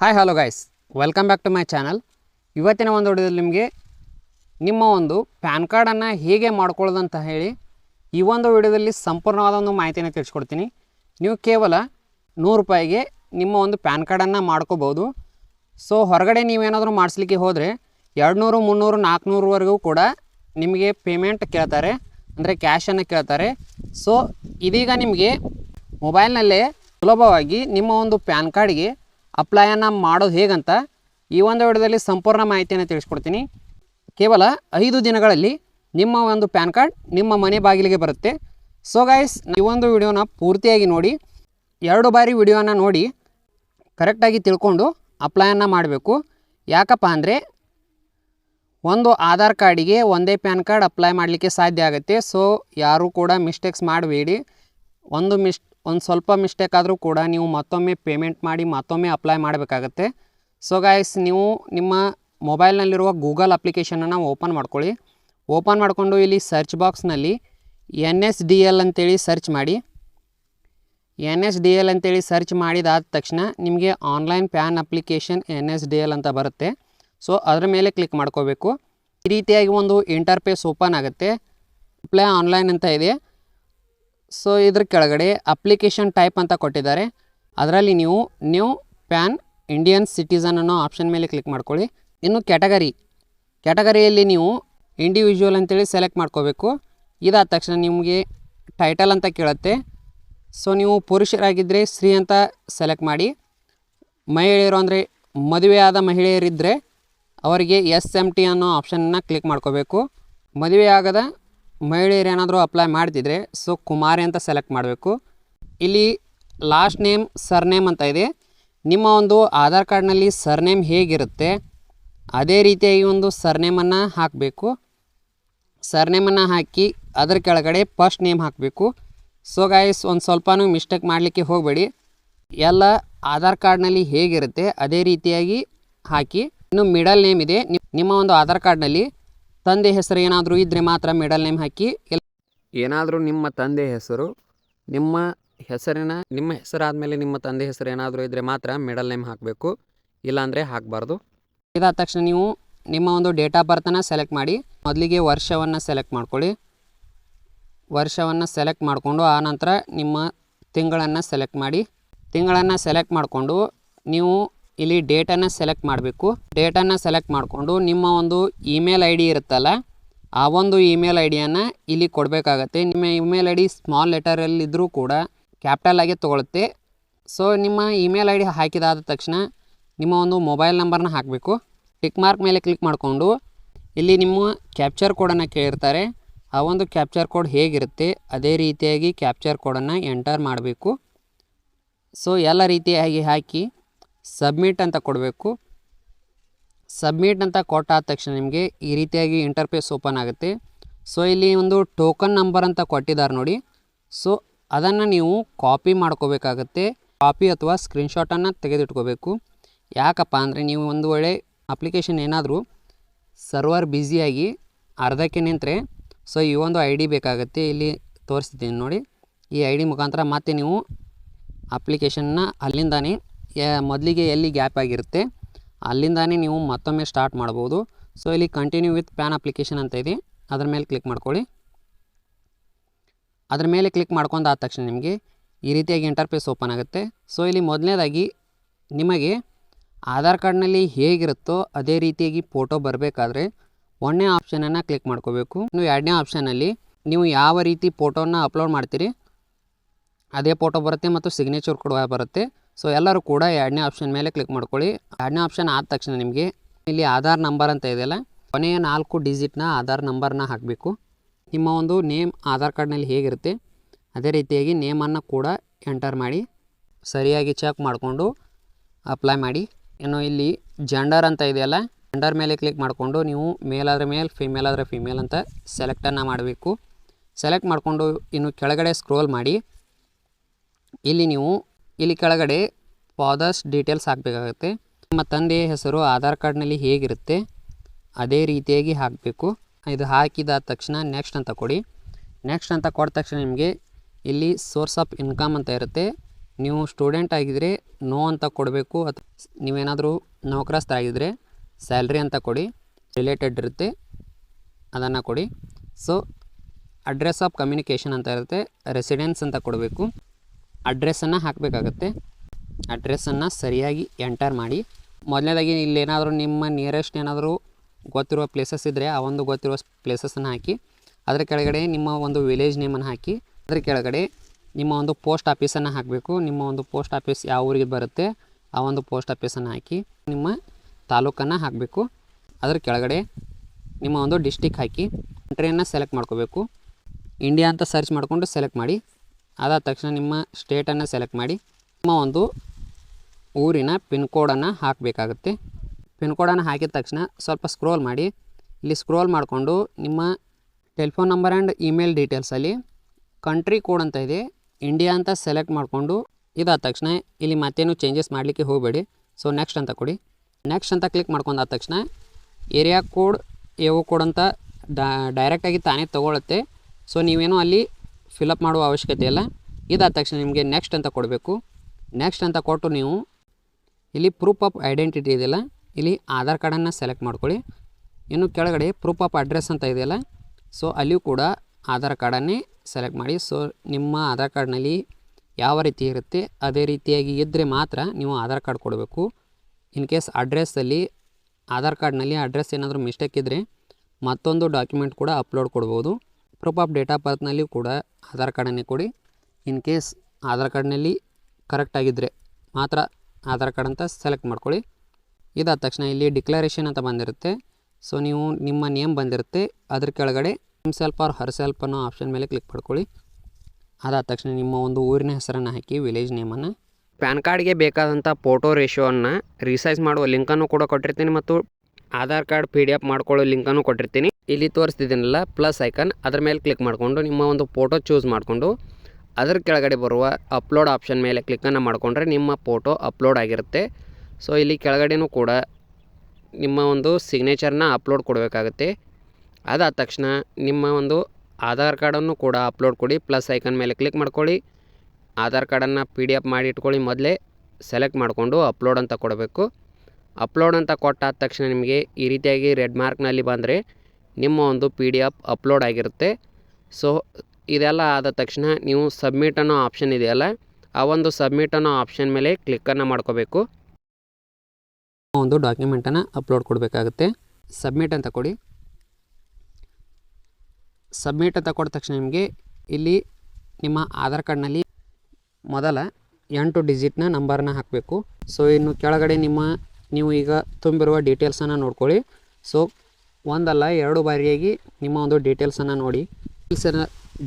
Hi hello guys welcome back to my channel ಇವತ್ತಿನ ಒಂದು ಹೊಡೆದಲ್ಲಿ ನಿಮಗೆ ನಿಮ್ಮ ಒಂದು ಪ್ಯಾನ್ ಕಾರ್ಡನ್ನು ಹೇಗೆ ಮಾಡ್ಕೊಳ್ಳೋದಂತ ಹೇಳಿ ಈ ಒಂದು ವಿಡಿಯೋದಲ್ಲಿ ಸಂಪೂರ್ಣವಾದ ಒಂದು ಮಾಹಿತಿಯನ್ನು ತಿಳಿಸ್ಕೊಡ್ತೀನಿ. ನೀವು ಕೇವಲ ನೂರು ರೂಪಾಯಿಗೆ ನಿಮ್ಮ ಒಂದು ಪ್ಯಾನ್ ಕಾರ್ಡನ್ನು ಮಾಡ್ಕೋಬೋದು. ಸೊ ಹೊರಗಡೆ ನೀವೇನಾದರೂ ಮಾಡಿಸ್ಲಿಕ್ಕೆ ಹೋದರೆ ಎರಡು ನೂರು ಮುನ್ನೂರು, ನಾಲ್ಕುನೂರವರೆಗೂ ಕೂಡ ನಿಮಗೆ ಪೇಮೆಂಟ್ ಕೇಳ್ತಾರೆ. ಅಂದರೆ ಕ್ಯಾಶನ್ನು ಕೇಳ್ತಾರೆ. ಸೊ ಇದೀಗ ನಿಮಗೆ ಮೊಬೈಲ್ನಲ್ಲೇ ಸುಲಭವಾಗಿ ನಿಮ್ಮ ಒಂದು ಪ್ಯಾನ್ ಕಾರ್ಡ್ಗೆ ಅಪ್ಲೈಯನ್ನು ಮಾಡೋದು ಹೇಗಂತ ಈ ಒಂದು ವಿಡಿಯೋದಲ್ಲಿ ಸಂಪೂರ್ಣ ಮಾಹಿತಿಯನ್ನು ತಿಳಿಸ್ಕೊಡ್ತೀನಿ. ಕೇವಲ ಐದು ದಿನಗಳಲ್ಲಿ ನಿಮ್ಮ ಒಂದು ಪ್ಯಾನ್ ಕಾರ್ಡ್ ನಿಮ್ಮ ಮನೆ ಬಾಗಿಲಿಗೆ ಬರುತ್ತೆ. ಸೊ ಗೈಸ್ ಈ ಒಂದು ವಿಡಿಯೋನ ಪೂರ್ತಿಯಾಗಿ ನೋಡಿ, ಎರಡು ಬಾರಿ ವಿಡಿಯೋನ ನೋಡಿ ಕರೆಕ್ಟಾಗಿ ತಿಳ್ಕೊಂಡು ಅಪ್ಲೈಯನ್ನು ಮಾಡಬೇಕು. ಯಾಕಪ್ಪ ಅಂದರೆ, ಒಂದು ಆಧಾರ್ ಕಾರ್ಡಿಗೆ ಒಂದೇ ಪ್ಯಾನ್ ಕಾರ್ಡ್ ಅಪ್ಲೈ ಮಾಡಲಿಕ್ಕೆ ಸಾಧ್ಯ ಆಗುತ್ತೆ. ಸೊ ಯಾರೂ ಕೂಡ ಮಿಸ್ಟೇಕ್ಸ್ ಮಾಡಬೇಡಿ. ಒಂದು ಮಿಸ್ ಒಂದು ಸ್ವಲ್ಪ ಮಿಸ್ಟೇಕ್ ಆದರೂ ಕೂಡ ನೀವು ಮತ್ತೊಮ್ಮೆ ಪೇಮೆಂಟ್ ಮಾಡಿ ಮತ್ತೊಮ್ಮೆ ಅಪ್ಲೈ ಮಾಡಬೇಕಾಗತ್ತೆ. ಸೊ ಗಾಯ್ಸ್ ನೀವು ನಿಮ್ಮ ಮೊಬೈಲ್ನಲ್ಲಿರುವ ಗೂಗಲ್ ಅಪ್ಲಿಕೇಶನನ್ನು ಓಪನ್ ಮಾಡ್ಕೊಳ್ಳಿ. ಓಪನ್ ಮಾಡಿಕೊಂಡು ಇಲ್ಲಿ ಸರ್ಚ್ ಬಾಕ್ಸ್ನಲ್ಲಿ ಎನ್ ಎಸ್ ಡಿ ಎಲ್ ಅಂತೇಳಿ ಸರ್ಚ್ ಮಾಡಿ. ಎನ್ ಎಸ್ ಡಿ ಎಲ್ ಅಂತೇಳಿ ಸರ್ಚ್ ಮಾಡಿದಾದ ತಕ್ಷಣ ನಿಮಗೆ online PAN application N S D L ಅಂತ ಬರುತ್ತೆ. ಸೊ ಅದರ ಮೇಲೆ ಕ್ಲಿಕ್ ಮಾಡ್ಕೋಬೇಕು. ಈ ರೀತಿಯಾಗಿ ಒಂದು ಇಂಟರ್ಫೇಸ್ ಓಪನ್ ಆಗುತ್ತೆ. ಅಪ್ಲೈ ಆನ್ಲೈನ್ ಅಂತ ಇದೆ. ಸೊ ಇದ್ರ ಕೆಳಗಡೆ ಅಪ್ಲಿಕೇಶನ್ ಟೈಪ್ ಅಂತ ಕೊಟ್ಟಿದ್ದಾರೆ. ಅದರಲ್ಲಿ ನೀವು ನ್ಯೂ ಪ್ಯಾನ್ ಇಂಡಿಯನ್ ಸಿಟಿಸನ್ ಅನ್ನೋ ಆಪ್ಷನ್ ಮೇಲೆ ಕ್ಲಿಕ್ ಮಾಡ್ಕೊಳ್ಳಿ. ಇನ್ನು ಕ್ಯಾಟಗರಿ ಕ್ಯಾಟಗರಿಯಲ್ಲಿ ನೀವು ಇಂಡಿವಿಜುವಲ್ ಅಂತೇಳಿ ಸೆಲೆಕ್ಟ್ ಮಾಡ್ಕೋಬೇಕು. ಇದಾದ ತಕ್ಷಣ ನಿಮಗೆ ಟೈಟಲ್ ಅಂತ ಕೇಳುತ್ತೆ. ಸೊ ನೀವು ಪುರುಷರಾಗಿದ್ದರೆ ಸ್ತ್ರೀ ಅಂತ ಸೆಲೆಕ್ಟ್ ಮಾಡಿ. ಮಹಿಳೆಯರು ಅಂದರೆ ಮದುವೆಯಾದ ಮಹಿಳೆಯರಿದ್ದರೆ ಅವರಿಗೆ ಎಸ್ ಎಂ ಟಿ ಅನ್ನೋ ಆಪ್ಷನ್ನ ಕ್ಲಿಕ್ ಮಾಡ್ಕೋಬೇಕು. ಮದುವೆಯಾಗದ ಮಹಿಳೆಯರು ಏನಾದರೂ ಅಪ್ಲೈ ಮಾಡ್ತಿದ್ರೆ ಸೊ ಕುಮಾರಿ ಅಂತ ಸೆಲೆಕ್ಟ್ ಮಾಡಬೇಕು. ಇಲ್ಲಿ ಲಾಸ್ಟ್ ನೇಮ್ ಸರ್ನೇಮ್ ಅಂತ ಇದೆ. ನಿಮ್ಮ ಒಂದು ಆಧಾರ್ ಕಾರ್ಡ್ನಲ್ಲಿ ಸರ್ನೇಮ್ ಹೇಗಿರುತ್ತೆ, ಅದೇ ರೀತಿಯಾಗಿ ಒಂದು ಸರ್ನೇಮನ್ನು ಹಾಕಬೇಕು. ಸರ್ನೇಮನ್ನು ಹಾಕಿ ಅದರ ಕೆಳಗಡೆ ಫಸ್ಟ್ ನೇಮ್ ಹಾಕಬೇಕು. ಸೊ ಗಾಯ್ಸ್ ಒಂದು ಸ್ವಲ್ಪನೂ ಮಿಸ್ಟೇಕ್ ಮಾಡಲಿಕ್ಕೆ ಹೋಗಬೇಡಿ. ಎಲ್ಲ ಆಧಾರ್ ಕಾರ್ಡ್ನಲ್ಲಿ ಹೇಗಿರುತ್ತೆ, ಅದೇ ರೀತಿಯಾಗಿ ಹಾಕಿ. ಇನ್ನು ಮಿಡಲ್ ನೇಮ್ ಇದೆ. ನಿಮ್ಮ ಒಂದು ಆಧಾರ್ ಕಾರ್ಡ್ನಲ್ಲಿ ತಂದೆ ಹೆಸರು ಏನಾದರೂ ಇದ್ದರೆ ಮಾತ್ರ ಮಿಡಲ್ ನೇಮ್ ಹಾಕಿ. ಏನಾದರೂ ನಿಮ್ಮ ತಂದೆ ಹೆಸರು ನಿಮ್ಮ ಹೆಸರಿನ ನಿಮ್ಮ ಹೆಸರಾದಮೇಲೆ ನಿಮ್ಮ ತಂದೆ ಹೆಸರು ಏನಾದರೂ ಇದ್ದರೆ ಮಾತ್ರ ಮಿಡಲ್ ನೇಮ್ ಹಾಕಬೇಕು. ಇಲ್ಲಾಂದರೆ ಹಾಕಬಾರ್ದು. ಇದಾದ ತಕ್ಷಣ ನೀವು ನಿಮ್ಮ ಒಂದು ಡೇಟ್ ಆಫ್ ಬರ್ತನ್ನು ಸೆಲೆಕ್ಟ್ ಮಾಡಿ. ಮೊದಲಿಗೆ ವರ್ಷವನ್ನು ಸೆಲೆಕ್ಟ್ ಮಾಡ್ಕೊಳ್ಳಿ. ವರ್ಷವನ್ನು ಸೆಲೆಕ್ಟ್ ಮಾಡಿಕೊಂಡು ಆ ನಂತರ ನಿಮ್ಮ ತಿಂಗಳನ್ನು ಸೆಲೆಕ್ಟ್ ಮಾಡಿ. ತಿಂಗಳನ್ನು ಸೆಲೆಕ್ಟ್ ಮಾಡಿಕೊಂಡು ನೀವು ಇಲ್ಲಿ ಡೇಟನ್ನು ಸೆಲೆಕ್ಟ್ ಮಾಡಬೇಕು. ಡೇಟನ್ನು ಸೆಲೆಕ್ಟ್ ಮಾಡಿಕೊಂಡು ನಿಮ್ಮ ಒಂದು ಇಮೇಲ್ ಐ ಡಿ ಇರುತ್ತಲ್ಲ, ಆ ಒಂದು ಇಮೇಲ್ ಐ ಡಿಯನ್ನು ಇಲ್ಲಿ ಕೊಡಬೇಕಾಗತ್ತೆ. ನಿಮ್ಮ ಇಮೇಲ್ ಐ ಡಿ ಸ್ಮಾಲ್ ಲೆಟರಲ್ಲಿದ್ದರೂ ಕೂಡ ಕ್ಯಾಪಿಟಲ್ ಆಗಿ ತೊಗೊಳುತ್ತೆ. ಸೊ, ನಿಮ್ಮ ಇಮೇಲ್ ಐ ಡಿ ಹಾಕಿದಾದ ತಕ್ಷಣ ನಿಮ್ಮ ಒಂದು ಮೊಬೈಲ್ ನಂಬರ್ನ ಹಾಕಬೇಕು. ಟಿಕ್ ಮಾರ್ಕ್ ಮೇಲೆ ಕ್ಲಿಕ್ ಮಾಡಿಕೊಂಡು ಇಲ್ಲಿ ನಿಮ್ಮ ಕ್ಯಾಪ್ಚರ್ ಕೋಡನ್ನು ಕೇಳಿರ್ತಾರೆ. ಆ ಒಂದು ಕ್ಯಾಪ್ಚರ್ ಕೋಡ್ ಹೇಗಿರುತ್ತೆ, ಅದೇ ರೀತಿಯಾಗಿ ಕ್ಯಾಪ್ಚರ್ ಕೋಡನ್ನು ಎಂಟರ್ ಮಾಡಬೇಕು. ಸೊ, ಎಲ್ಲ ರೀತಿಯಾಗಿ ಹಾಕಿ ಸಬ್ಮಿಟ್ ಅಂತ ಕೊಡಬೇಕು. ಸಬ್ಮಿಟ್ ಅಂತ ಕೊಟ್ಟಾದ ತಕ್ಷಣ ನಿಮಗೆ ಈ ರೀತಿಯಾಗಿ ಇಂಟರ್ಫೇಸ್ ಓಪನ್ ಆಗುತ್ತೆ. ಸೊ ಇಲ್ಲಿ ಒಂದು ಟೋಕನ್ ನಂಬರ್ ಅಂತ ಕೊಟ್ಟಿದ್ದಾರೆ ನೋಡಿ. ಸೊ ಅದನ್ನು ನೀವು ಕಾಪಿ ಮಾಡ್ಕೋಬೇಕಾಗತ್ತೆ. ಕಾಪಿ ಅಥವಾ ಸ್ಕ್ರೀನ್ಶಾಟನ್ನು ತೆಗೆದಿಟ್ಕೋಬೇಕು. ಯಾಕಪ್ಪ ಅಂದರೆ ನೀವು ಒಂದು ವೇಳೆ ಅಪ್ಲಿಕೇಶನ್ ಏನಾದರೂ ಸರ್ವರ್ ಬ್ಯುಸಿಯಾಗಿ ಅರ್ಧಕ್ಕೆ ನಿಂತರೆ ಸೊ ಈ ಒಂದು ಐ ಡಿ ಬೇಕಾಗುತ್ತೆ. ಇಲ್ಲಿ ತೋರಿಸ್ತಿದ್ದೀನಿ ನೋಡಿ. ಈ ಐ ಡಿ ಮುಖಾಂತರ ಮತ್ತೆ ನೀವು ಅಪ್ಲಿಕೇಶನ್ನ ಅಲ್ಲಿಂದಾನೇ ಮೊದಲಿಗೆ ಎಲ್ಲಿ ಗ್ಯಾಪ್ ಆಗಿರುತ್ತೆ, ಅಲ್ಲಿಂದಾನೇ ನೀವು ಮತ್ತೊಮ್ಮೆ ಸ್ಟಾರ್ಟ್ ಮಾಡ್ಬೋದು. ಸೊ ಇಲ್ಲಿ ಕಂಟಿನ್ಯೂ ವಿತ್ ಪ್ಯಾನ್ ಅಪ್ಲಿಕೇಶನ್ ಅಂತ ಇದೆ. ಅದ್ರ ಮೇಲೆ ಕ್ಲಿಕ್ ಮಾಡ್ಕೊಳ್ಳಿ. ಅದ್ರ ಮೇಲೆ ಕ್ಲಿಕ್ ಮಾಡ್ಕೊಂಡು ಆದ ತಕ್ಷಣ ನಿಮಗೆ ಈ ರೀತಿಯಾಗಿ ಇಂಟರ್ಫೇಸ್ ಓಪನ್ ಆಗುತ್ತೆ. ಸೊ ಇಲ್ಲಿ ಮೊದಲನೇದಾಗಿ ನಿಮಗೆ ಆಧಾರ್ ಕಾರ್ಡ್ನಲ್ಲಿ ಹೇಗಿರುತ್ತೋ ಅದೇ ರೀತಿಯಾಗಿ ಫೋಟೋ ಬರಬೇಕಾದ್ರೆ ಒಂದನೇ ಆಪ್ಷನನ್ನು ಕ್ಲಿಕ್ ಮಾಡ್ಕೋಬೇಕು. ನೀವು ಎರಡನೇ ಆಪ್ಷನಲ್ಲಿ ನೀವು ಯಾವ ರೀತಿ ಫೋಟೋನ ಅಪ್ಲೋಡ್ ಮಾಡ್ತೀರಿ, ಅದೇ ಫೋಟೋ ಬರುತ್ತೆ ಮತ್ತು ಸಿಗ್ನೇಚರ್ ಕೂಡ ಬರುತ್ತೆ. ಸೊ ಎಲ್ಲರೂ ಕೂಡ ಎರಡನೇ ಆಪ್ಷನ್ ಮೇಲೆ ಕ್ಲಿಕ್ ಮಾಡ್ಕೊಳ್ಳಿ. ಎರಡನೇ ಆಪ್ಷನ್ ಆದ ತಕ್ಷಣ ನಿಮಗೆ ಇಲ್ಲಿ ಆಧಾರ್ ನಂಬರ್ ಅಂತ ಇದೆಯಲ್ಲ ಕೊನೆಯ ನಾಲ್ಕು ಡಿಜಿಟ್ನ ಆಧಾರ್ ನಂಬರ್ನ ಹಾಕಬೇಕು. ನಿಮ್ಮ ಒಂದು ನೇಮ್ ಆಧಾರ್ ಕಾರ್ಡ್ನಲ್ಲಿ ಹೇಗಿರುತ್ತೆ? ಅದೇ ರೀತಿಯಾಗಿ ನೇಮನ್ನು ಕೂಡ ಎಂಟರ್ ಮಾಡಿ, ಸರಿಯಾಗಿ ಚೆಕ್ ಮಾಡಿಕೊಂಡು ಅಪ್ಲೈ ಮಾಡಿ. ಇನ್ನು ಇಲ್ಲಿ ಜೆಂಡರ್ ಅಂತ ಇದೆಯಲ್ಲ ಜೆಂಡರ್ ಮೇಲೆ ಕ್ಲಿಕ್ ಮಾಡಿಕೊಂಡು ನೀವು ಮೇಲ್ ಆದರೆ ಮೇಲ್ ಫಿಮೇಲ್ ಆದರೆ ಫಿಮೇಲ್ ಅಂತ ಸೆಲೆಕ್ಟನ್ನು ಮಾಡಬೇಕು. ಸೆಲೆಕ್ಟ್ ಮಾಡಿಕೊಂಡು ಇನ್ನು ಕೆಳಗಡೆ ಸ್ಕ್ರೋಲ್ ಮಾಡಿ. ಇಲ್ಲಿ ನೀವು ಇಲ್ಲಿ ಕೆಳಗಡೆ ಫಾದರ್ಸ್ ಡೀಟೇಲ್ಸ್ ಹಾಕಬೇಕಾಗುತ್ತೆ. ನಿಮ್ಮ ತಂದೆಯ ಹೆಸರು, ಆಧಾರ್ ಕಾರ್ಡ್ನಲ್ಲಿ ಹೇಗಿರುತ್ತೆ, ಅದೇ ರೀತಿಯಾಗಿ ಹಾಕಬೇಕು. ಇದು ಹಾಕಿದ ತಕ್ಷಣ ನೆಕ್ಸ್ಟ್ ಅಂತ ಕೊಡಿ. ನೆಕ್ಸ್ಟ್ ಅಂತ ಕೊಟ್ಟ ತಕ್ಷಣ ನಿಮಗೆ ಇಲ್ಲಿ ಸೋರ್ಸ್ ಆಫ್ ಇನ್ಕಮ್ ಅಂತ ಇರುತ್ತೆ. ನೀವು ಸ್ಟೂಡೆಂಟ್ ಆಗಿದ್ದರೆ ನೋ ಅಂತ ಕೊಡಬೇಕು. ಅಥವಾ ನೀವೇನಾದರೂ ನೌಕರಸ್ಥರಾಗಿದ್ದರೆ ಸ್ಯಾಲ್ರಿ ಅಂತ ಕೊಡಿ. ರಿಲೇಟೆಡ್ ಇರುತ್ತೆ, ಅದನ್ನು ಕೊಡಿ. ಸೊ ಅಡ್ರೆಸ್ ಆಫ್ ಕಮ್ಯುನಿಕೇಷನ್ ಅಂತ ಇರುತ್ತೆ ರೆಸಿಡೆನ್ಸ್ ಅಂತ ಕೊಡಬೇಕು. ಅಡ್ರೆಸ್ಸನ್ನು ಹಾಕಬೇಕಾಗತ್ತೆ. ಅಡ್ರೆಸ್ಸನ್ನು ಸರಿಯಾಗಿ ಎಂಟರ್ ಮಾಡಿ. ಮೊದಲನೇದಾಗಿ ಇಲ್ಲೇನಾದರೂ ನಿಮ್ಮ ನಿಯರೆಸ್ಟ್ ಏನಾದರೂ ಗೊತ್ತಿರುವ ಪ್ಲೇಸಸ್ ಇದ್ದರೆ ಆ ಒಂದು ಗೊತ್ತಿರುವ ಪ್ಲೇಸಸ್ಸನ್ನು ಹಾಕಿ. ಅದರ ಕೆಳಗಡೆ ನಿಮ್ಮ ಒಂದು ವಿಲೇಜ್ ನೇಮನ್ನು ಹಾಕಿ. ಅದರ ಕೆಳಗಡೆ ನಿಮ್ಮ ಒಂದು ಪೋಸ್ಟ್ ಆಫೀಸನ್ನು ಹಾಕಬೇಕು. ನಿಮ್ಮ ಒಂದು ಪೋಸ್ಟ್ ಆಫೀಸ್ ಯಾವ ಊರಿಗೆ ಬರುತ್ತೆ ಆ ಒಂದು ಪೋಸ್ಟ್ ಆಫೀಸನ್ನು ಹಾಕಿ ನಿಮ್ಮ ತಾಲೂಕನ್ನು ಹಾಕಬೇಕು. ಅದರ ಕೆಳಗಡೆ ನಿಮ್ಮ ಒಂದು ಡಿಸ್ಟಿಕ್ ಹಾಕಿ. ಕಂಟ್ರಿಯನ್ನು ಸೆಲೆಕ್ಟ್ ಮಾಡ್ಕೋಬೇಕು. ಇಂಡಿಯಾ ಅಂತ ಸರ್ಚ್ ಮಾಡಿಕೊಂಡು ಸೆಲೆಕ್ಟ್ ಮಾಡಿ. ಅದಾದ ತಕ್ಷಣ ನಿಮ್ಮ ಸ್ಟೇಟನ್ನು ಸೆಲೆಕ್ಟ್ ಮಾಡಿ ನಿಮ್ಮ ಒಂದು ಊರಿನ ಪಿನ್ ಕೋಡನ್ನು ಹಾಕಬೇಕಾಗುತ್ತೆ. ಪಿನ್ ಕೋಡನ್ನು ಹಾಕಿದ ತಕ್ಷಣ ಸ್ವಲ್ಪ ಸ್ಕ್ರೋಲ್ ಮಾಡಿ. ಇಲ್ಲಿ ಸ್ಕ್ರೋಲ್ ಮಾಡಿಕೊಂಡು ನಿಮ್ಮ ಟೆಲಿಫೋನ್ ನಂಬರ್ ಆ್ಯಂಡ್ ಇಮೇಲ್ ಡೀಟೇಲ್ಸಲ್ಲಿ ಕಂಟ್ರಿ ಕೋಡ್ ಅಂತ ಇದೆ ಇಂಡಿಯಾ ಅಂತ ಸೆಲೆಕ್ಟ್ ಮಾಡಿಕೊಂಡು ಇದಾದ ತಕ್ಷಣ ಇಲ್ಲಿ ಮತ್ತೇನು ಚೇಂಜಸ್ ಮಾಡಲಿಕ್ಕೆ ಹೋಗಬೇಡಿ. ಸೊ ನೆಕ್ಸ್ಟ್ ಅಂತ ಕೊಡಿ. ನೆಕ್ಸ್ಟ್ ಅಂತ ಕ್ಲಿಕ್ ಮಾಡ್ಕೊಂಡಾದ ತಕ್ಷಣ ಏರಿಯಾ ಕೋಡ್ ಎ ಕೋಡ್ ಅಂತ ಡೈರೆಕ್ಟಾಗಿ ತಾನೇ ತೊಗೊಳುತ್ತೆ. ಸೊ ನೀವೇನು ಅಲ್ಲಿ ಫಿಲಪ್ ಮಾಡುವ ಅವಶ್ಯಕತೆ ಇಲ್ಲ. ಇದಾದ ತಕ್ಷಣ ನಿಮಗೆ ನೆಕ್ಸ್ಟ್ ಅಂತ ಕೊಡಬೇಕು. ನೆಕ್ಸ್ಟ್ ಅಂತ ಕೊಟ್ಟು ನೀವು ಇಲ್ಲಿ ಪ್ರೂಫ್ ಆಫ್ ಐಡೆಂಟಿಟಿ ಇದೆಯಲ್ಲ, ಇಲ್ಲಿ ಆಧಾರ್ ಕಾರ್ಡನ್ನು ಸೆಲೆಕ್ಟ್ ಮಾಡ್ಕೊಳ್ಳಿ. ಇನ್ನು ಕೆಳಗಡೆ ಪ್ರೂಫ್ ಆಫ್ ಅಡ್ರೆಸ್ ಅಂತ ಇದೆಯಲ್ಲ ಸೊ ಅಲ್ಲಿಯೂ ಕೂಡ ಆಧಾರ್ ಕಾರ್ಡನ್ನೇ ಸೆಲೆಕ್ಟ್ ಮಾಡಿ. ಸೊ ನಿಮ್ಮ ಆಧಾರ್ ಕಾರ್ಡ್ನಲ್ಲಿ ಯಾವ ರೀತಿ ಇರುತ್ತೆ, ಅದೇ ರೀತಿಯಾಗಿ ಇದ್ದರೆ ಮಾತ್ರ ನೀವು ಆಧಾರ್ ಕಾರ್ಡ್ ಕೊಡಬೇಕು. ಇನ್ ಕೇಸ್ ಅಡ್ರೆಸ್ಸಲ್ಲಿ ಆಧಾರ್ ಕಾರ್ಡ್ನಲ್ಲಿ ಅಡ್ರೆಸ್ ಏನಾದರೂ ಮಿಸ್ಟೇಕ್ ಇದ್ದರೆ ಮತ್ತೊಂದು ಡಾಕ್ಯುಮೆಂಟ್ ಕೂಡ ಅಪ್ಲೋಡ್ ಕೊಡ್ಬೋದು. ಪ್ರೂಫ್ ಆಫ್ ಡೇಟ್ ಆಫ್ ಬರ್ತ್ನಲ್ಲಿ ಕೂಡ ಆಧಾರ್ ಕಾರ್ಡನ್ನೇ ಕೊಡಿ. ಇನ್ ಕೇಸ್ ಆಧಾರ್ ಕಾರ್ಡ್ನಲ್ಲಿ ಕರೆಕ್ಟಾಗಿದ್ದರೆ ಮಾತ್ರ ಆಧಾರ್ ಕಾರ್ಡ್ ಅಂತ ಸೆಲೆಕ್ಟ್ ಮಾಡ್ಕೊಳ್ಳಿ. ಇದಾದ ತಕ್ಷಣ ಇಲ್ಲಿ ಡಿಕ್ಲರೇಷನ್ ಅಂತ ಬಂದಿರುತ್ತೆ. ಸೊ ನೀವು ನಿಮ್ಮ ನೇಮ್ ಬಂದಿರುತ್ತೆ. ಅದ್ರ ಕೆಳಗಡೆ ಸೆಲ್ಫ್ ಆರ್ ಹರ್ ಸೆಲ್ಫ್ ಅನ್ನೋ ಆಪ್ಷನ್ ಮೇಲೆ ಕ್ಲಿಕ್ ಮಾಡ್ಕೊಳ್ಳಿ. ಅದಾದ ತಕ್ಷಣ ನಿಮ್ಮ ಒಂದು ಊರಿನ ಹೆಸರನ್ನು ಹಾಕಿ ವಿಲೇಜ್ ನೇಮನ್ನು ಪ್ಯಾನ್ ಕಾರ್ಡ್ಗೆ ಬೇಕಾದಂಥ ಫೋಟೋ ರೇಷಿಯೋವನ್ನು ರಿಸೈಸ್ ಮಾಡುವ ಲಿಂಕನ್ನು ಕೂಡ ಕೊಟ್ಟಿರ್ತೀನಿ ಮತ್ತು Aadhaar card P D F ಮಾಡ್ಕೊಳ್ಳೋ ಲಿಂಕನ್ನು ಕೊಟ್ಟಿರ್ತೀನಿ. ಇಲ್ಲಿ ತೋರಿಸ್ತಿದ್ದೀನಲ್ಲ ಪ್ಲಸ್ ಐಕನ್, ಅದ್ರ ಮೇಲೆ ಕ್ಲಿಕ್ ಮಾಡಿಕೊಂಡು ನಿಮ್ಮ ಒಂದು ಫೋಟೋ ಚೂಸ್ ಮಾಡಿಕೊಂಡು ಅದರ ಕೆಳಗಡೆ ಬರುವ ಅಪ್ಲೋಡ್ ಆಪ್ಷನ್ ಮೇಲೆ ಕ್ಲಿಕ್ಕನ್ನು ಮಾಡಿಕೊಂಡ್ರೆ ನಿಮ್ಮ ಫೋಟೋ ಅಪ್ಲೋಡ್ ಆಗಿರುತ್ತೆ. ಸೊ ಇಲ್ಲಿ ಕೆಳಗಡೆನೂ ಕೂಡ ನಿಮ್ಮ ಒಂದು ಸಿಗ್ನೇಚರ್ನ ಅಪ್ಲೋಡ್ ಕೊಡಬೇಕಾಗುತ್ತೆ. ಅದಾದ ತಕ್ಷಣ ನಿಮ್ಮ ಒಂದು ಆಧಾರ್ ಕಾರ್ಡನ್ನು ಕೂಡ ಅಪ್ಲೋಡ್ ಕೊಡಿ ಪ್ಲಸ್ ಐಕನ್ ಮೇಲೆ ಕ್ಲಿಕ್ ಮಾಡ್ಕೊಳ್ಳಿ. ಆಧಾರ್ ಕಾರ್ಡನ್ನು ಪಿ ಡಿ ಎಫ್ ಮಾಡಿ ಇಟ್ಕೊಳ್ಳಿ ಮೊದಲೇ ಸೆಲೆಕ್ಟ್ ಮಾಡಿಕೊಂಡು ಅಪ್ಲೋಡ್ ಅಂತ ಕೊಡಬೇಕು. ಅಪ್ಲೋಡ್ ಅಂತ ಕೊಟ್ಟಾದ ತಕ್ಷಣ ನಿಮಗೆ ಈ ರೀತಿಯಾಗಿ ರೆಡ್ ಮಾರ್ಕ್ನಲ್ಲಿ ಬಂದರೆ ನಿಮ್ಮ ಒಂದು ಪಿ ಡಿ ಎಫ್ ಅಪ್ಲೋಡ್ ಆಗಿರುತ್ತೆ. ಸೊ ಇದೆಲ್ಲ ಆದ ತಕ್ಷಣ ನೀವು ಸಬ್ಮಿಟ್ ಅನ್ನೋ ಆಪ್ಷನ್ ಇದೆಯಲ್ಲ, ಆ ಒಂದು ಸಬ್ಮಿಟ್ ಅನ್ನೋ ಆಪ್ಷನ್ ಮೇಲೆ ಕ್ಲಿಕ್ಕನ್ನು ಮಾಡ್ಕೋಬೇಕು. ಒಂದು ಡಾಕ್ಯುಮೆಂಟನ್ನು ಅಪ್ಲೋಡ್ ಕೊಡಬೇಕಾಗುತ್ತೆ. ಸಬ್ಮಿಟ್ ಅಂತ ಕೊಡಿ. ಸಬ್ಮಿಟ್ ಅಂತ ಕೊಟ್ಟ ತಕ್ಷಣ ನಿಮಗೆ ಇಲ್ಲಿ ನಿಮ್ಮ ಆಧಾರ್ ಕಾರ್ಡ್ನಲ್ಲಿ ಮೊದಲ ಎಂಟು ಡಿಜಿಟ್ನ ನಂಬರ್ನ ಹಾಕಬೇಕು. ಸೊ ಇನ್ನು ಕೆಳಗಡೆ ನಿಮ್ಮ, ನೀವು ಈಗ ತುಂಬಿರುವ ಡೀಟೇಲ್ಸನ್ನು ನೋಡ್ಕೊಳ್ಳಿ. ಸೊ ಒಂದಲ್ಲ, ಎರಡು ಬಾರಿಯಾಗಿ ನಿಮ್ಮ ಒಂದು ಡೀಟೇಲ್ಸನ್ನು ನೋಡಿ.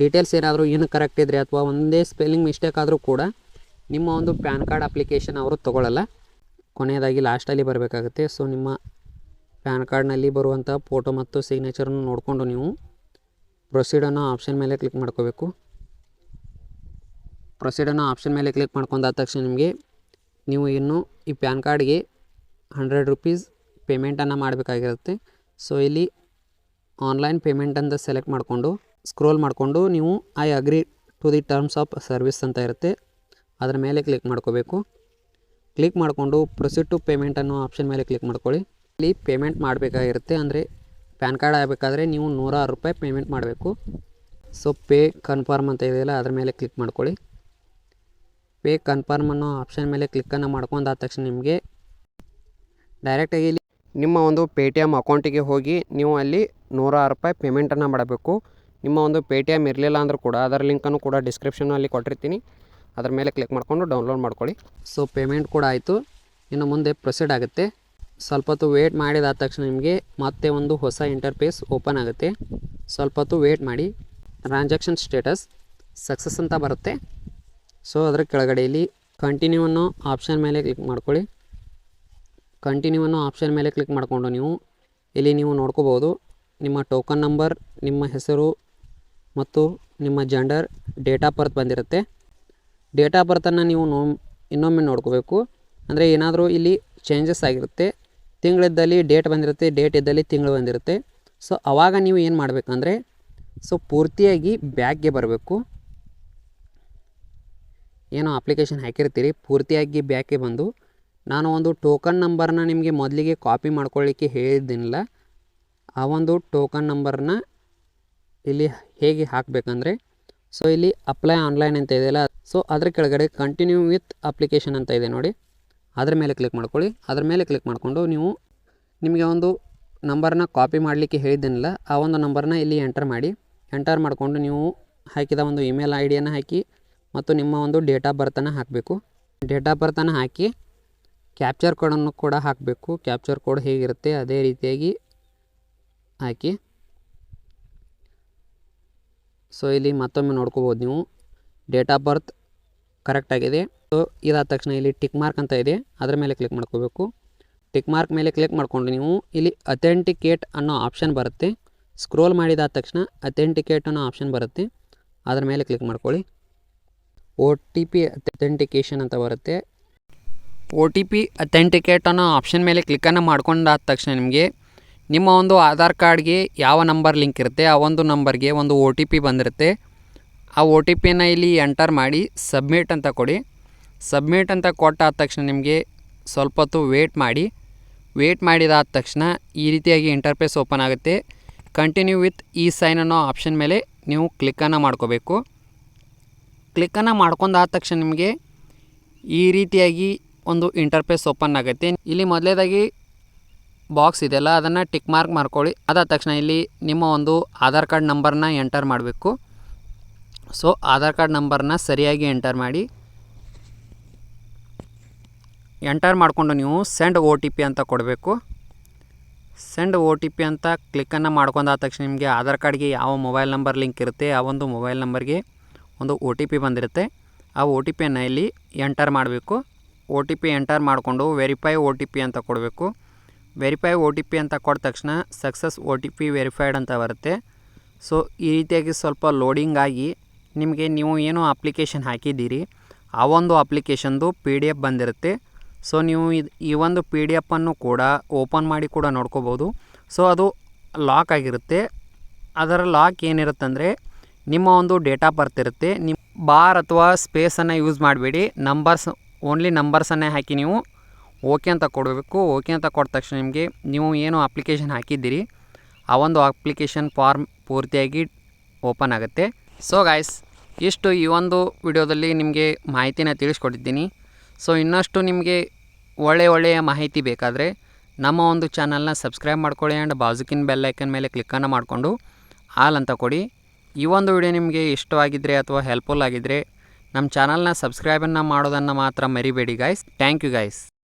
ಡೀಟೇಲ್ಸ್ ಏನಾದರೂ ಏನು ಕರೆಕ್ಟ್ ಇದ್ದರೆ ಅಥವಾ ಒಂದೇ ಸ್ಪೆಲ್ಲಿಂಗ್ ಮಿಸ್ಟೇಕ್ ಆದರೂ ಕೂಡ ನಿಮ್ಮ ಒಂದು ಪ್ಯಾನ್ ಕಾರ್ಡ್ ಅಪ್ಲಿಕೇಶನ್ ಅವರು ತೊಗೊಳ್ಳಲ್ಲ ಕೊನೆಯದಾಗಿ ಲಾಸ್ಟಲ್ಲಿ ಬರಬೇಕಾಗುತ್ತೆ. ಸೊ ನಿಮ್ಮ ಪ್ಯಾನ್ ಕಾರ್ಡ್ನಲ್ಲಿ ಬರುವಂಥ ಫೋಟೋ ಮತ್ತು ಸಿಗ್ನೇಚರನ್ನು ನೋಡಿಕೊಂಡು ನೀವು ಪ್ರೊಸೀಡನ್ನು ಆಪ್ಷನ್ ಮೇಲೆ ಕ್ಲಿಕ್ ಮಾಡ್ಕೋಬೇಕು. ಪ್ರೊಸೀಡನ್ನು ಆಪ್ಷನ್ ಮೇಲೆ ಕ್ಲಿಕ್ ಮಾಡ್ಕೊಂಡಾದ ತಕ್ಷಣ ನಿಮಗೆ ನೀವು ಇನ್ನು ಈ ಪ್ಯಾನ್ ಕಾರ್ಡ್ಗೆ ಹಂಡ್ರೆಡ್ ರುಪೀಸ್ ಪೇಮೆಂಟನ್ನು ಮಾಡಬೇಕಾಗಿರುತ್ತೆ. ಸೊ ಇಲ್ಲಿ ಆನ್ಲೈನ್ ಪೇಮೆಂಟ್ ಅಂತ ಸೆಲೆಕ್ಟ್ ಮಾಡಿಕೊಂಡು ಸ್ಕ್ರೋಲ್ ಮಾಡಿಕೊಂಡು ನೀವು I agree to the terms of service ಅಂತ ಇರುತ್ತೆ. ಅದರ ಮೇಲೆ ಕ್ಲಿಕ್ ಮಾಡ್ಕೋಬೇಕು. ಕ್ಲಿಕ್ ಮಾಡಿಕೊಂಡು ಪ್ರೊಸೀಡ್ ಟು ಪೇಮೆಂಟ್ ಅನ್ನೋ ಆಪ್ಷನ್ ಮೇಲೆ ಕ್ಲಿಕ್ ಮಾಡ್ಕೊಳ್ಳಿ. ಇಲ್ಲಿ ಪೇಮೆಂಟ್ ಮಾಡಬೇಕಾಗಿರುತ್ತೆ, ಅಂದರೆ ಪ್ಯಾನ್ ಕಾರ್ಡ್ ಆಗಬೇಕಾದ್ರೆ ನೀವು ನೂರ ಆರು ರೂಪಾಯಿ ಪೇಮೆಂಟ್ ಮಾಡಬೇಕು. ಸೊ ಪೇ ಕನ್ಫರ್ಮ್ ಅಂತ ಇದೆಯಲ್ಲ, ಅದ್ರ ಮೇಲೆ ಕ್ಲಿಕ್ ಮಾಡ್ಕೊಳ್ಳಿ. ಪೇ ಕನ್ಫರ್ಮ್ ಅನ್ನೋ ಆಪ್ಷನ್ ಮೇಲೆ ಕ್ಲಿಕ್ಕನ್ನು ಮಾಡ್ಕೊಂಡಾದ ತಕ್ಷಣ ನಿಮಗೆ ಡೈರೆಕ್ಟಾಗಿ ಇಲ್ಲಿ ನಿಮ್ಮ ಒಂದು ಪೇ ಟಿ ಎಂ ಅಕೌಂಟಿಗೆ ಹೋಗಿ ನೀವು ಅಲ್ಲಿ ನೂರಾರು ರೂಪಾಯಿ ಪೇಮೆಂಟನ್ನು ಮಾಡಬೇಕು. ನಿಮ್ಮ ಒಂದು ಪೇ ಟಿ ಎಂ ಇರಲಿಲ್ಲ ಅಂದರೂ ಕೂಡ ಅದರ ಲಿಂಕನ್ನು ಕೂಡ ಡಿಸ್ಕ್ರಿಪ್ಷನಲ್ಲಿ ಕೊಟ್ಟಿರ್ತೀನಿ. ಅದ್ರ ಮೇಲೆ ಕ್ಲಿಕ್ ಮಾಡಿಕೊಂಡು ಡೌನ್ಲೋಡ್ ಮಾಡ್ಕೊಳ್ಳಿ. ಸೊ ಪೇಮೆಂಟ್ ಕೂಡ ಆಯಿತು. ಇನ್ನು ಮುಂದೆ ಪ್ರೊಸೀಡ್ ಆಗುತ್ತೆ. ಸ್ವಲ್ಪ ಹೊತ್ತು ವೇಟ್ ಮಾಡಿದಾದ ತಕ್ಷಣ ನಿಮಗೆ ಮತ್ತೆ ಒಂದು ಹೊಸ ಇಂಟರ್ಫೇಸ್ ಓಪನ್ ಆಗುತ್ತೆ. ಸ್ವಲ್ಪ ಹೊತ್ತು ವೇಟ್ ಮಾಡಿ. ಟ್ರಾನ್ಸಾಕ್ಷನ್ ಸ್ಟೇಟಸ್ ಸಕ್ಸಸ್ ಅಂತ ಬರುತ್ತೆ. ಸೊ ಅದರ ಕೆಳಗಡೆ ಇಲ್ಲಿ ಕಂಟಿನ್ಯೂ ಅನ್ನೋ ಆಪ್ಷನ್ ಮೇಲೆ ಕ್ಲಿಕ್ ಮಾಡ್ಕೊಳ್ಳಿ. ಕಂಟಿನ್ಯೂ ಅನ್ನೋ ಆಪ್ಷನ್ ಮೇಲೆ ಕ್ಲಿಕ್ ಮಾಡಿಕೊಂಡು ನೀವು. ಇಲ್ಲಿ ನೀವು ನೋಡ್ಕೋಬೋದು ನಿಮ್ಮ ಟೋಕನ್ ನಂಬರ್ ನಿಮ್ಮ ಹೆಸರು ಮತ್ತು ನಿಮ್ಮ ಜೆಂಡರ್ ಡೇಟ್ ಆಫ್ ಬರ್ತ್ ಬಂದಿರುತ್ತೆ. ಡೇಟ್ ಆಫ್ ಬರ್ತನ್ನು ನೀವು ನೋ ಇನ್ನೊಮ್ಮೆ ನೋಡ್ಕೋಬೇಕು. ಅಂದರೆ ಏನಾದರೂ ಇಲ್ಲಿ ಚೇಂಜಸ್ ಆಗಿರುತ್ತೆ. ತಿಂಗಳಿದ್ದಲ್ಲಿ ಡೇಟ್ ಬಂದಿರುತ್ತೆ ಡೇಟ್ ಇದ್ದಲ್ಲಿ ತಿಂಗಳು ಬಂದಿರುತ್ತೆ. ಸೊ ಆವಾಗ ನೀವು ಏನು ಮಾಡಬೇಕಂದ್ರೆ ಸೊ ಪೂರ್ತಿಯಾಗಿ ಬ್ಯಾಗ್ಗೆ ಬರಬೇಕು. ಏನೋ ಅಪ್ಲಿಕೇಶನ್ ಹಾಕಿರ್ತೀರಿ, ಪೂರ್ತಿಯಾಗಿ ಬ್ಯಾಗ್ಗೆ ಬಂದು ನಾನು ಒಂದು ಟೋಕನ್ ನಂಬರ್ನ ನಿಮಗೆ ಮೊದಲಿಗೆ ಕಾಪಿ ಮಾಡ್ಕೊಳ್ಳಿಕ್ಕೆ ಹೇಳಿದ್ದೀನಿಲ್ಲ, ಆ ಒಂದು ಟೋಕನ್ ನಂಬರ್ನ ಇಲ್ಲಿ ಹೇಗೆ ಹಾಕಬೇಕಂದ್ರೆ ಸೊ ಇಲ್ಲಿ ಅಪ್ಲೈ ಆನ್ಲೈನ್ ಅಂತ ಇದೆಯಲ್ಲ ಸೊ ಅದ್ರ ಕೆಳಗಡೆ ಕಂಟಿನ್ಯೂ ವಿತ್ ಅಪ್ಲಿಕೇಶನ್ ಅಂತ ಇದೆ ನೋಡಿ, ಅದ್ರ ಮೇಲೆ ಕ್ಲಿಕ್ ಮಾಡ್ಕೊಳ್ಳಿ, ಅದ್ರ ಮೇಲೆ ಕ್ಲಿಕ್ ಮಾಡಿಕೊಂಡು ನೀವು ನಿಮಗೆ ಒಂದು ನಂಬರ್ನ ಕಾಪಿ ಮಾಡಲಿಕ್ಕೆ ಹೇಳಿದ್ದೀನಿಲ್ಲ, ಆ ಒಂದು ನಂಬರ್ನ ಇಲ್ಲಿ ಎಂಟರ್ ಮಾಡಿ ಎಂಟರ್ ಮಾಡಿಕೊಂಡು ನೀವು ಹಾಕಿದ ಒಂದು ಇಮೇಲ್ ಐ ಡಿಯನ್ನು ಹಾಕಿ, ಮತ್ತು ನಿಮ್ಮ ಒಂದು ಡೇಟ್ ಆಫ್ ಬರ್ತನ್ನು ಹಾಕಬೇಕು. ಡೇಟ್ ಆಫ್ ಬರ್ತನ್ನು ಹಾಕಿ ಕ್ಯಾಪ್ಚರ್ ಕೋಡನ್ನು ಕೂಡ ಹಾಕಬೇಕು. ಕ್ಯಾಪ್ಚರ್ ಕೋಡ್ ಹೇಗಿರುತ್ತೆ? ಅದೇ ರೀತಿಯಾಗಿ ಹಾಕಿ. ಸೊ ಇಲ್ಲಿ ಮತ್ತೊಮ್ಮೆ ನೋಡ್ಕೋಬೋದು ನೀವು. ಡೇಟ್ ಆಫ್ ಬರ್ತ್ ಕರೆಕ್ಟ್ ಆಗಿದೆ. ಸೊ ಇದಾದ ತಕ್ಷಣ ಇಲ್ಲಿ ಟಿಕ್ ಮಾರ್ಕ್ ಅಂತ ಇದೆ. ಅದರ ಮೇಲೆ ಕ್ಲಿಕ್ ಮಾಡ್ಕೋಬೇಕು. ಟಿಕ್ ಮಾರ್ಕ್ ಮೇಲೆ ಕ್ಲಿಕ್ ಮಾಡಿಕೊಂಡು ನೀವು ಇಲ್ಲಿ ಅಥೆಂಟಿಕೇಟ್ ಅನ್ನೋ ಆಪ್ಷನ್ ಬರುತ್ತೆ. ಸ್ಕ್ರೋಲ್ ಮಾಡಿದಾದ ತಕ್ಷಣ ಅಥೆಂಟಿಕೇಟ್ ಅನ್ನೋ ಆಪ್ಷನ್ ಬರುತ್ತೆ. ಅದರ ಮೇಲೆ ಕ್ಲಿಕ್ ಮಾಡ್ಕೊಳ್ಳಿ. ಒ ಟಿ ಪಿ ಅಥೆಂಟಿಕೇಷನ್ ಅಂತ ಬರುತ್ತೆ. ಒ ಟಿ ಪಿ ಅಥೆಂಟಿಕೇಟ್ ಅನ್ನೋ ಆಪ್ಷನ್ ಮೇಲೆ ಕ್ಲಿಕ್ಕನ್ನು ಮಾಡ್ಕೊಂಡಾದ ತಕ್ಷಣ ನಿಮಗೆ ನಿಮ್ಮ ಒಂದು ಆಧಾರ್ ಕಾರ್ಡ್ಗೆ ಯಾವ ನಂಬರ್ ಲಿಂಕ್ ಇರುತ್ತೆ, ಆ ಒಂದು ನಂಬರ್ಗೆ ಒಂದು ಒ ಟಿ ಪಿ ಬಂದಿರುತ್ತೆ. ಆ ಒ ಟಿ ಪಿಯನ್ನು ಇಲ್ಲಿ ಎಂಟರ್ ಮಾಡಿ ಸಬ್ಮಿಟ್ ಅಂತ ಕೊಡಿ. ಸಬ್ಮಿಟ್ ಅಂತ ಕೊಟ್ಟಾದ ತಕ್ಷಣ ನಿಮಗೆ ಸ್ವಲ್ಪ ಹೊತ್ತು ವೇಟ್ ಮಾಡಿ. ವೇಟ್ ಮಾಡಿದಾದ ತಕ್ಷಣ ಈ ರೀತಿಯಾಗಿ ಇಂಟರ್ಫೇಸ್ ಓಪನ್ ಆಗುತ್ತೆ. ಕಂಟಿನ್ಯೂ ವಿತ್ ಈ ಸೈನ್ ಅನ್ನೋ ಆಪ್ಷನ್ ಮೇಲೆ ನೀವು ಕ್ಲಿಕ್ಕನ್ನು ಮಾಡ್ಕೋಬೇಕು. ಕ್ಲಿಕ್ಕನ್ನು ಮಾಡ್ಕೊಂಡಾದ ತಕ್ಷಣ ನಿಮಗೆ ಈ ರೀತಿಯಾಗಿ ಒಂದು ಇಂಟರ್ಫೇಸ್ ಓಪನ್ ಆಗುತ್ತೆ ಇಲ್ಲಿ ಮೊದಲೇದಾಗಿ ಬಾಕ್ಸ್ ಇದೆಯಲ್ಲ, ಅದನ್ನು ಟಿಕ್ ಮಾರ್ಕ್ ಮಾಡ್ಕೊಳ್ಳಿ. ಅದಾದ ತಕ್ಷಣ ಇಲ್ಲಿ ನಿಮ್ಮ ಒಂದು ಆಧಾರ್ ಕಾರ್ಡ್ ನಂಬರ್ನ ಎಂಟರ್ ಮಾಡಬೇಕು. ಸೊ ಆಧಾರ್ ಕಾರ್ಡ್ ನಂಬರ್ನ ಸರಿಯಾಗಿ ಎಂಟರ್ ಮಾಡಿ. ಎಂಟರ್ ಮಾಡಿಕೊಂಡು ನೀವು ಸೆಂಡ್ ಓ ಅಂತ ಕೊಡಬೇಕು. ಸೆಂಡ್ ಓ ಟಿ ಪಿ ಅಂತ ಕ್ಲಿಕ್ಕನ್ನು ಮಾಡ್ಕೊಂಡಾದ ತಕ್ಷಣ ನಿಮಗೆ ಆಧಾರ್ ಕಾರ್ಡ್ಗೆ ಯಾವ ಮೊಬೈಲ್ ನಂಬರ್ ಲಿಂಕ್ ಇರುತ್ತೆ, ಆ ಒಂದು ಮೊಬೈಲ್ ನಂಬರ್ಗೆ ಒಂದು ಓ ಟಿ ಪಿ ಬಂದಿರುತ್ತೆ. ಆ ಓ ಟಿ ಪಿಯನ್ನು ಇಲ್ಲಿ ಎಂಟರ್ ಮಾಡಬೇಕು. ಒ ಟಿ ಪಿ ಎಂಟರ್ ಮಾಡಿಕೊಂಡು ವೆರಿಫೈ ಒ ಟಿ ಪಿ ಅಂತ ಕೊಡಬೇಕು. ವೆರಿಫೈ ಒ ಟಿ ಪಿ ಅಂತ ಕೊಟ್ಟ ತಕ್ಷಣ success O T P verified ಅಂತ ಬರುತ್ತೆ. ಸೊ, ಈ ರೀತಿಯಾಗಿ ಸ್ವಲ್ಪ ಲೋಡಿಂಗ್ ಆಗಿ ನಿಮಗೆ ನೀವು ಏನು ಅಪ್ಲಿಕೇಶನ್ ಹಾಕಿದ್ದೀರಿ, ಆ ಒಂದು ಅಪ್ಲಿಕೇಶನ್ದು ಪಿ ಡಿ ಎಫ್ ಬಂದಿರುತ್ತೆ. ಸೊ, ನೀವು ಇದು, ಈ ಒಂದು ಪಿ ಡಿ ಎಫನ್ನು ಕೂಡ ಓಪನ್ ಮಾಡಿ ಕೂಡ ನೋಡ್ಕೋಬೋದು. ಸೊ, ಅದು ಲಾಕ್ ಆಗಿರುತ್ತೆ. ಅದರ ಲಾಕ್ ಏನಿರುತ್ತಂದರೆ ನಿಮ್ಮ ಒಂದು ಡೇಟಾ ಬರ್ತಿರುತ್ತೆ ಬರ್ತ್ ನಿಮ್ಮ ಬಾರ್ ಅಥವಾ ಸ್ಪೇಸನ್ನು ಯೂಸ್ ಮಾಡಬೇಡಿ. ನಂಬರ್ಸ್ ಓನ್ಲಿ ನಂಬರ್ಸನ್ನೇ ಹಾಕಿ ನೀವು ಓಕೆ ಅಂತ ಕೊಡಬೇಕು. ಓಕೆ ಅಂತ ಕೊಟ್ಟ ತಕ್ಷಣ ನಿಮಗೆ ನೀವು ಏನು ಅಪ್ಲಿಕೇಶನ್ ಹಾಕಿದ್ದೀರಿ, ಆ ಒಂದು ಅಪ್ಲಿಕೇಶನ್ ಫಾರ್ಮ್ ಪೂರ್ತಿಯಾಗಿ ಓಪನ್ ಆಗುತ್ತೆ. ಸೊ ಗಾಯ್ಸ್ ಇಷ್ಟು ಈ ಒಂದು ವಿಡಿಯೋದಲ್ಲಿ ನಿಮಗೆ ಮಾಹಿತಿನ ತಿಳಿಸ್ಕೊಟ್ಟಿದ್ದೀನಿ. ಸೊ ಇನ್ನಷ್ಟು ನಿಮಗೆ ಒಳ್ಳೆಯ ಒಳ್ಳೆಯ ಮಾಹಿತಿ ಬೇಕಾದರೆ ನಮ್ಮ ಒಂದು ಚಾನಲ್ನ ಸಬ್ಸ್ಕ್ರೈಬ್ ಮಾಡ್ಕೊಳ್ಳಿ ಆ್ಯಂಡ್ ಬಾಜುಕಿನ ಬೆಲ್ ಐಕನ್ ಮೇಲೆ ಕ್ಲಿಕ್ಕನ್ನು ಮಾಡಿಕೊಂಡು ಆಲ್ ಅಂತ ಕೊಡಿ. ಈ ಒಂದು ವಿಡಿಯೋ ನಿಮಗೆ ಇಷ್ಟವಾಗಿದ್ದರೆ ಅಥವಾ ಹೆಲ್ಪ್ಫುಲ್ ಆಗಿದ್ದರೆ ನಮ್ಮ ಚಾನಲ್ನ ಸಬ್ಸ್ಕ್ರೈಬನ್ನು ಮಾಡೋದನ್ನು ಮಾತ್ರ ಮರಿಬೇಡಿ ಗಾಯ್ಸ್ ಥ್ಯಾಂಕ್ ಯು ಗಾಯ್ಸ್